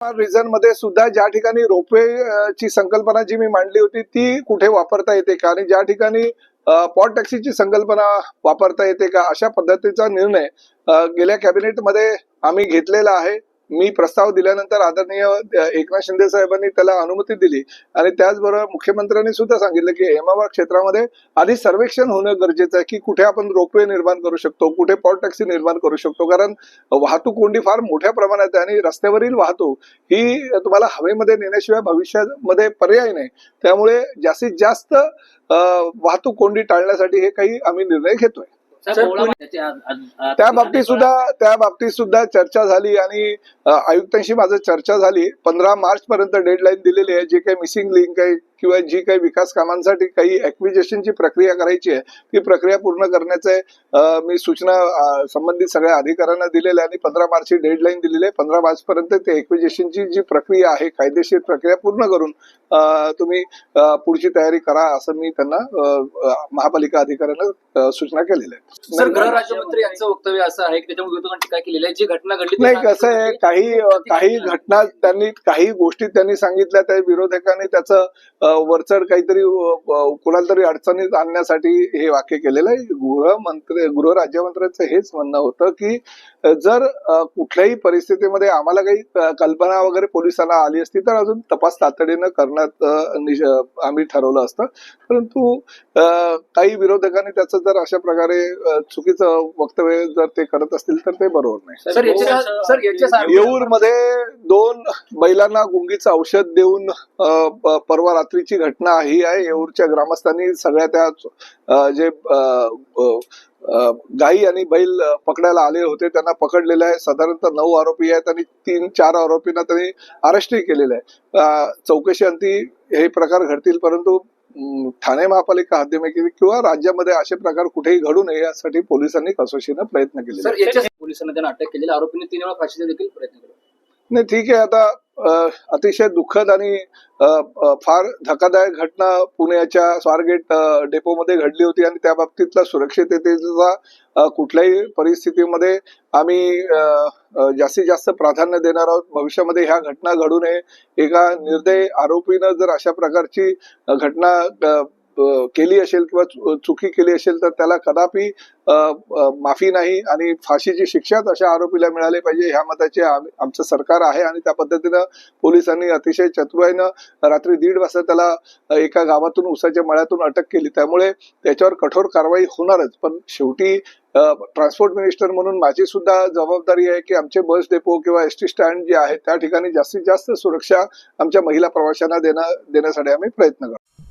रिझनमध्ये सुद्धा ज्या ठिकाणी रोपवे ची संकल्पना जी मी मांडली होती ती कुठे वापरता येते का? आणि ज्या ठिकाणी पॉट टॅक्सीची संकल्पना वापरता येते का? अशा पद्धतीचा निर्णय गेल्या कॅबिनेटमध्ये आम्ही घेतलेला आहे. मी प्रस्ताव दिल्यानंतर आदरणीय एकनाथ शिंदे साहेबांनी त्याला अनुमती दिली. आणि त्याचबरोबर मुख्यमंत्र्यांनी सुद्धा सांगितलं की हेमाबाद क्षेत्रामध्ये आधी सर्वेक्षण होणं गरजेचं आहे की कुठे आपण रोपवे निर्माण करू शकतो कुठे पॉट टॅक्सी निर्माण करू शकतो. कारण वाहतूक कोंडी फार मोठ्या प्रमाणात आहे आणि रस्त्यावरील वाहतूक ही तुम्हाला हवेमध्ये नेण्याशिवाय भविष्यामध्ये पर्याय नाही. त्यामुळे जास्तीत जास्त वाहतूक कोंडी टाळण्यासाठी हे काही आम्ही निर्णय घेतोय. त्या बाबतीत सुद्धा त्या बाबतीत सुद्धा चर्चा झाली आणि आयुक्तांशी माझं चर्चा झाली. पंधरा मार्च पर्यंत डेडलाईन दिलेली आहे. जे काही मिसिंग लिंक आहे किंवा जी काही विकास कामांसाठी काही ऍक्विजेशनची प्रक्रिया करायची आहे ती प्रक्रिया पूर्ण करण्याचे मी सूचना संबंधित सगळ्या अधिकाऱ्यांना दिलेल्या आहे आणि पंधरा मार्चची डेडलाईन दिलेली आहे. पंधरा मार्च पर्यंत ते ऍक्विजेशनची जी प्रक्रिया आहे कायदेशीर प्रक्रिया पूर्ण करून तुम्ही पुढची तयारी करा असं मी त्यांना महापालिका अधिकाऱ्यांना सूचना केलेल्या आहेत. सर गृह राज्यमंत्री यांचं वक्तव्य असं आहे की त्याच्यामुळे विरोधकांनी टीका केलेली आहे? जी घटना घडली नाही कसं आहे. काही काही घटना त्यांनी काही गोष्टी त्यांनी सांगितल्या त्या विरोधकांनी त्याचं वरचढ काहीतरी कुणाला तरी अडचणीत आणण्यासाठी हे वाक्य केलेलं आहे. गृहमंत्री गृह राज्यमंत्र्यांचं हेच म्हणणं होतं की जर कुठल्याही परिस्थितीमध्ये आम्हाला काही कल्पना वगैरे पोलिसांना आली असती तर अजून तपास तातडीनं करण्यात आम्ही ठरवलं असतं. परंतु काही विरोधकांनी त्याचं जर अशा प्रकारे चुकीचं वक्तव्य जर ते करत असतील तर ते बरोबर नाही. येऊरमध्ये दोन बैलांना गुंगीचं औषध देऊन परवा रात्रीची घटना ही आहे. येऊरच्या ग्रामस्थांनी सगळ्या त्या अ, जे गाई आणि बैल पकडायला आले होते त्यांना पकडलेलं आहे. साधारणतः नऊ आरोपी आहेत आणि तीन चार आरोपींना त्यांनी अरेस्टही केलेलं आहे. चौकशी अंती हे प्रकार घडतील परंतु ठाणे महापालिका हद्दीमध्ये किंवा राज्यामध्ये असे प्रकार कुठेही घडू नये यासाठी पोलिसांनी कसोशीनं प्रयत्न केले पोलिसांनी त्यांना अटक केलेल्या आरोपींनी तीन वेळा फाशीचा देखील प्रयत्न केला. नाही ठीक आहे. आता अतिशय दुःखद आणि फार धक्कादायक घटना पुण्याच्या स्वारगेट डेपोमध्ये घडली होती आणि त्या बाबतीतला सुरक्षिततेचा कुठल्याही परिस्थितीमध्ये आम्ही जास्तीत जास्त प्राधान्य देणार आहोत. भविष्यामध्ये ह्या घटना घडू नये. एका निर्दय आरोपीनं जर अशा प्रकारची घटना केली असेल किंवा चुकी केली असेल तर त्याला कदापि माफी नाही आणि फाशीची शिक्षाच अशा आरोपीला मिळाली पाहिजे ह्या मताचे आमचं सरकार आहे आणि त्या पद्धतीनं पोलिसांनी अतिशय चतुराईनं रात्री दीड वाजता त्याला एका गावातून उसाच्या मळ्यातून अटक केली. त्यामुळे त्याच्यावर कठोर कारवाई होणारच. पण शेवटी ट्रान्सपोर्ट मिनिस्टर म्हणून माझी सुद्धा जबाबदारी आहे की आमचे बस डेपो किंवा एस टी स्टँड जे आहे त्या ठिकाणी जास्तीत जास्त सुरक्षा आमच्या महिला प्रवाशांना देणं देण्यासाठी आम्ही प्रयत्न करतो.